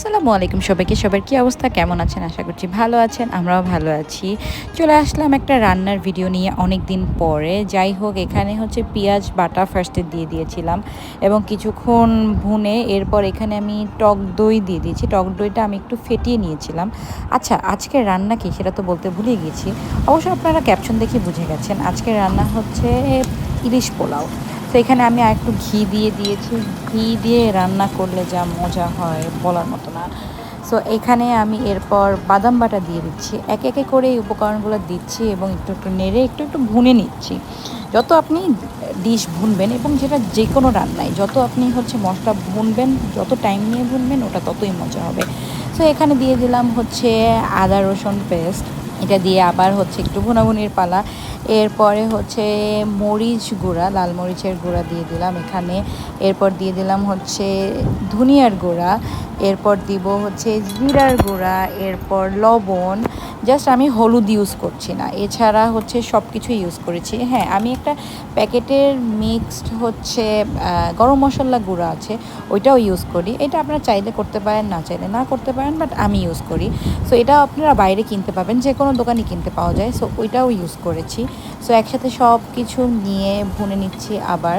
আসসালামু আলাইকুম সবাইকে। সবার কি অবস্থা? কেমন আছেন? আশা করছি ভালো আছেন, আমরাও ভালো আছি। চলে আসলাম একটা রান্নার ভিডিও নিয়ে অনেক দিন পরে। যাই হোক, এখানে হচ্ছে পেঁয়াজ বাটা ফার্স্টে দিয়ে দিয়েছিলাম এবং কিছুক্ষণ ভুনে এরপর এখানে আমি টক দই দিয়ে দিয়েছি। টক দইটা আমি একটু ফেটিয়ে নিয়েছিলাম। আচ্ছা আজকের রান্না কি সেটা তো বলতে ভুলে গেছি অবশ্য আপনারা ক্যাপশন দেখে বুঝে গেছেন, আজকের রান্না হচ্ছে ইলিশ পোলাও। তো এখানে আমি একটু ঘি দিয়ে দিয়েছি। ঘি দিয়ে রান্না করলে যা মজা হয় বলার মতো না। সো এখানে আমি এরপর বাদাম বাটা দিয়ে দিচ্ছি। একে একে করে এই উপকরণগুলো দিচ্ছি এবং একটু একটু নেড়ে একটু একটু ভুনে নিচ্ছি। যত আপনি ডিশ ভুনবেন এবং যেটা যে কোনো রান্নায়, যত আপনি হচ্ছে মশলা ভুনবেন, যত টাইম নিয়ে ভুনবেন, ওটা ততই মজা হবে। সো এখানে দিয়ে দিলাম হচ্ছে আদা রসুন পেস্ট এটা দিয়ে আবার হচ্ছে একটু ভুনাভুনির পালা। এরপরে হচ্ছে মরিচ গুঁড়া, লাল মরিচের গুঁড়া দিয়ে দিলাম এখানে। এরপর দিয়ে দিলাম হচ্ছে ধনিয়ার গুঁড়া। এরপর দিব হচ্ছে জিরার গুঁড়া, এরপর লবণ জাস্ট আমি হলুদ ইউজ করছি না। এছাড়া হচ্ছে সব কিছু ইউজ করেছি। হ্যাঁ আমি একটা প্যাকেটের মিক্সড হচ্ছে গরম মশলা গুঁড়া আছে, ওইটাও ইউজ করি। এটা আপনারা চাইলে করতে পারেন, না চাইলে না করতে পারেন বাট আমি ইউজ করি। সো এটা আপনারা বাইরে কিনতে পাবেন যে কোনো দোকানে কিনতে পাওয়া যায়। সো ওইটাও ইউজ করেছি। সো একসাথে সব কিছু নিয়ে ভুনে নিচ্ছি আবার।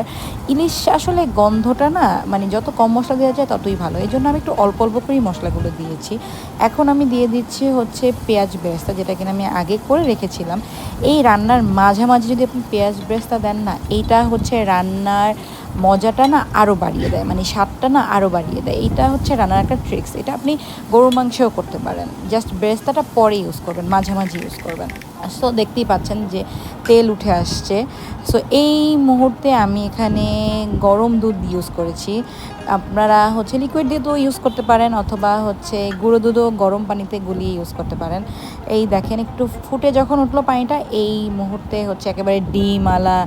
ইলিশ আসলে গন্ধটা না মানে যত কম মশলা দেওয়া যায় ততই ভালো। এই জন্য আমি একটু অল্প অল্প অল্প করেই মশলাগুলো দিয়েছি। এখন আমি দিয়ে দিচ্ছি হচ্ছে পেঁয়াজ বেরেস্তা, যেটা কিনা আমি আগে করে রেখেছিলাম। এই রান্নার মাঝামাঝি যদি আপনি পেঁয়াজ বেরেস্তা দেন না, এইটা হচ্ছে রান্নার মজাটা না আরও বাড়িয়ে দেয় মানে স্বাদটা না আরও বাড়িয়ে দেয়। এইটা হচ্ছে রান্নার একটা ট্রিক্স এটা আপনি গরুর মাংসও করতে পারেন। জাস্ট বেরেস্তাটা পরে ইউজ করবেন, মাঝামাঝি ইউজ করবেন। সো দেখতেই পাচ্ছেন যে তেল উঠে আসছে। সো এই মুহূর্তে আমি এখানে গরম দুধ ইউজ করেছি। আপনারা হচ্ছে লিকুইড দুধও ইউজ করতে পারেন অথবা হচ্ছে গুঁড়ো দুধও গরম পানিতে গুলিয়ে ইউজ করতে পারেন। এই দেখেন একটু ফুটে যখন উঠল পানিটা, এই মুহূর্তে হচ্ছে একেবারে ডিম আলা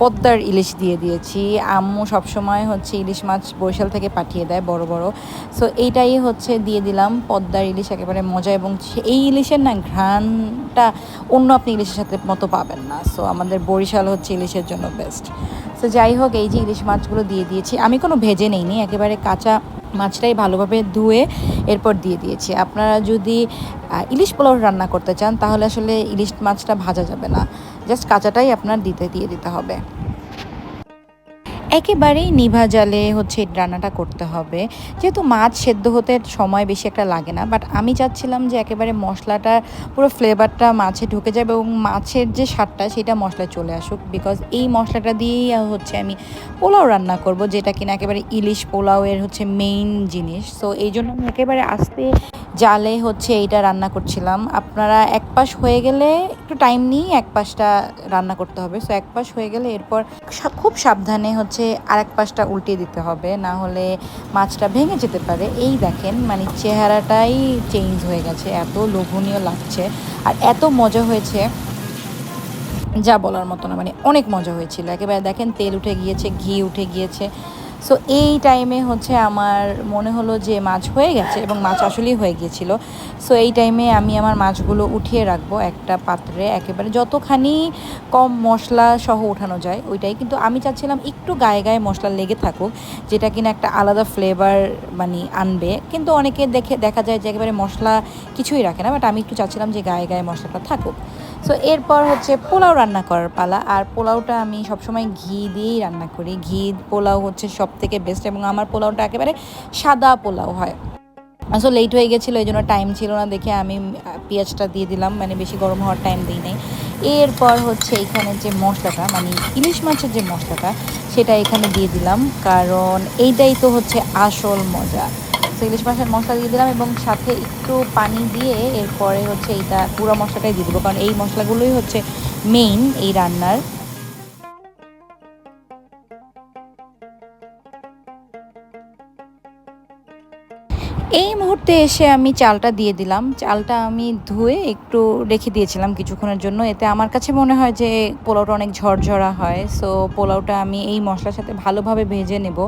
পদ্মার ইলিশ দিয়ে দিয়েছি। আম্মু সবসময় হচ্ছে ইলিশ মাছ বরিশাল থেকে পাঠিয়ে দেয় বড় বড়। সো এইটাই হচ্ছে দিয়ে দিলাম পদ্মার ইলিশ একেবারে মজা এবং এই ইলিশের না ঘ্রাণটা অন্য আপনি ইলিশের সাথে মতো পাবেন না। সো আমাদের বরিশাল হচ্ছে ইলিশের জন্য বেস্ট সো যাই হোক, এই যে ইলিশ মাছগুলো দিয়ে দিয়েছি। আমি কোনো ভেজে নেইনি, একেবারে কাঁচা মাছটাই ভালোভাবে ধুয়ে এরপর দিয়ে দিয়েছি। আপনারা যদি ইলিশ পোলাও রান্না করতে চান, তাহলে আসলে ইলিশ মাছটা ভাজা যাবে না। জাস্ট কাঁচাটাই আপনার দিতে, দিয়ে দিতে হবে। একেবারেই নিভা জালে হচ্ছে রান্নাটা করতে হবে। যেহেতু মাছ সেদ্ধ হতে সময় বেশি একটা লাগে না বাট আমি চাচ্ছিলাম যে একেবারে মশলাটা, পুরো ফ্লেভারটা মাছে ঢুকে যাবে এবং মাছের যে স্বাদটা সেটা মশলায় চলে আসুক। বিকজ এই মশলাটা দিয়েই হচ্ছে আমি পোলাও রান্না করব, যেটা কিনা একেবারে ইলিশ পোলাওয়ের হচ্ছে মেইন জিনিস। সো এই জন্য আমি একেবারে আসতে জালে হচ্ছে এইটা রান্না করছিলাম। আপনারা এক পাশ হয়ে গেলে একটু টাইম নিয়ে এক পাশটা রান্না করতে হবে। সো এক পাশ হয়ে গেলে এরপর খুব সাবধানে হচ্ছে আরেক পাশটা উল্টিয়ে দিতে হবে, না হলে মাছটা ভেঙে যেতে পারে। এই দেখেন মানে চেহারাটাই চেঞ্জ হয়ে গেছে, এত লোভনীয় লাগছে। আর এত মজা হয়েছে, যা বলার মতো না মানে অনেক মজা হয়েছিল। একেবারে দেখেন, তেল উঠে গিয়েছে, ঘি উঠে গিয়েছে। সো এই টাইমে হচ্ছে আমার মনে হলো যে মাছ হয়ে গেছে এবং মাছ আসলেই হয়ে গিয়েছিল। সো এই টাইমে আমি আমার মাছগুলো উঠিয়ে রাখব একটা পাত্রে। একেবারে যতখানি কম মশলা সহ উঠানো যায়, ওইটাই। কিন্তু আমি চাচ্ছিলাম একটু গায়ে গায়ে মশলা লেগে থাকুক, যেটা কিনা একটা আলাদা ফ্লেভার মানে আনবে। কিন্তু অনেকে দেখে, দেখা যায় যে একেবারে মশলা কিছুই রাখে না বাট আমি একটু চাচ্ছিলাম যে গায়ে গায়ে মশলাটা থাকুক। সো এরপর হচ্ছে পোলাও রান্না করার পালা। আর পোলাওটা আমি সবসময় ঘি দিয়েই রান্না করি। ঘি পোলাও হচ্ছে সব থেকে বেস্ট এবং আমার পোলাওটা একেবারে সাদা পোলাও হয়। আসলে লেট হয়ে গেছিল, এই জন্য টাইম ছিল না দেখে আমি পেঁয়াজটা দিয়ে দিলাম। মানে বেশি গরম হওয়ার টাইম দিই নাই। এরপর হচ্ছে এখানে যে মশলাটা মানে ইলিশ মাছের যে মশলাটা, সেটা এখানে দিয়ে দিলাম। কারণ এইটাই তো হচ্ছে আসল মজা। তো ইলিশ মাছের মশলা দিয়ে দিলাম এবং সাথে একটু পানি দিয়ে এরপরে হচ্ছে এইটা পুরো মশলাটাই দিয়ে দেবো। কারণ এই মশলাগুলোই হচ্ছে মেইন এই রান্নার। মুহূর্তে এসে আমি চালটা দিয়ে দিলাম। চালটা আমি ধুয়ে একটু রেখে দিয়েছিলাম কিছুক্ষণের জন্য। এতে আমার কাছে মনে হয় যে পোলাওটা অনেক ঝরঝরা হয়। সো পোলাওটা আমি এই মশলার সাথে ভালোভাবে ভেজে নেব।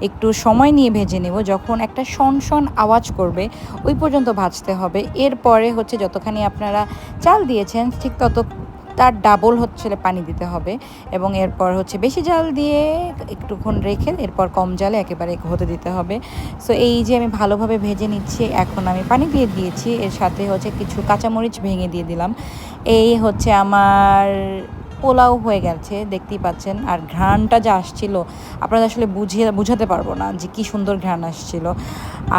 একটু সময় নিয়ে ভেজে নেব। যখন একটা শন শন আওয়াজ করবে, ওই পর্যন্ত ভাজতে হবে। এরপরে হচ্ছে যতখানি আপনারা চাল দিয়েছেন, ঠিক তত তার ডাবল হচ্ছে পানি দিতে হবে এবং এরপর হচ্ছে বেশি জাল দিয়ে একটুক্ষণ রেখে এরপর কম জালে একেবারে হতে দিতে হবে। সো এই যে আমি ভালোভাবে ভেজে নিচ্ছি, এখন আমি পানি দিয়ে দিয়েছি। এর সাথে হচ্ছে কিছু কাঁচামরিচ ভেঙে দিয়ে দিলাম। এই হচ্ছে আমার পোলাও হয়ে গেছে, দেখতেই পাচ্ছেন। আর ঘ্রাণটা যা আসছিল আপনারা আসলে বুঝিয়ে, বুঝাতে পারব না যে কি সুন্দর ঘ্রাণ আসছিল।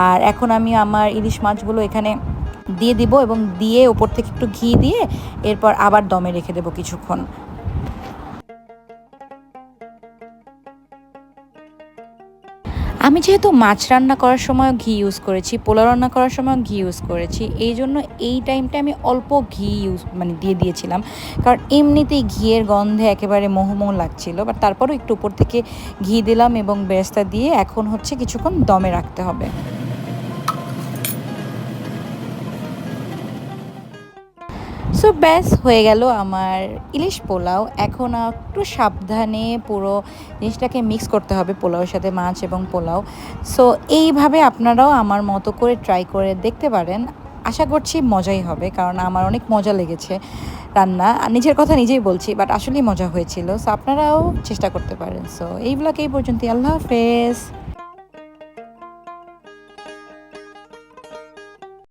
আর এখন আমি আমার ইলিশ মাছগুলো এখানে দিয়ে দিব এবং দিয়ে ওপর থেকে একটু ঘি দিয়ে এরপর আবার দমে রেখে দেবো কিছুক্ষণ। আমি যেহেতু মাছ রান্না করার সময় ঘি ইউজ করেছি, পোলাও রান্না করার সময় ঘি ইউজ করেছি, এই জন্য এই টাইমটা আমি অল্প ঘি ইউজ মানে দিয়ে দিয়েছিলাম। কারণ এমনিতেই ঘিয়ের গন্ধে একেবারে মোহমোহ লাগছিল বাট তারপরও একটু উপর থেকে ঘি দিলাম এবং বেরেস্তা দিয়ে এখন হচ্ছে কিছুক্ষণ দমে রাখতে হবে। সো ব্যাস, হয়ে গেল আমার ইলিশ পোলাও। এখন একটু সাবধানে পুরো জিনিসটাকে মিক্স করতে হবে, পোলাওয়ের সাথে মাছ এবং পোলাও। সো এইভাবে আপনারাও আমার মতো করে ট্রাই করে দেখতে পারেন। আশা করছি মজাই হবে, কারণ আমার অনেক মজা লেগেছে রান্না। আর নিজের কথা নিজেই বলছি বাট আসলেই মজা হয়েছিল। সো আপনারাও চেষ্টা করতে পারেন। সো এই ব্লগ এই পর্যন্ত আল্লাহ হাফেজ।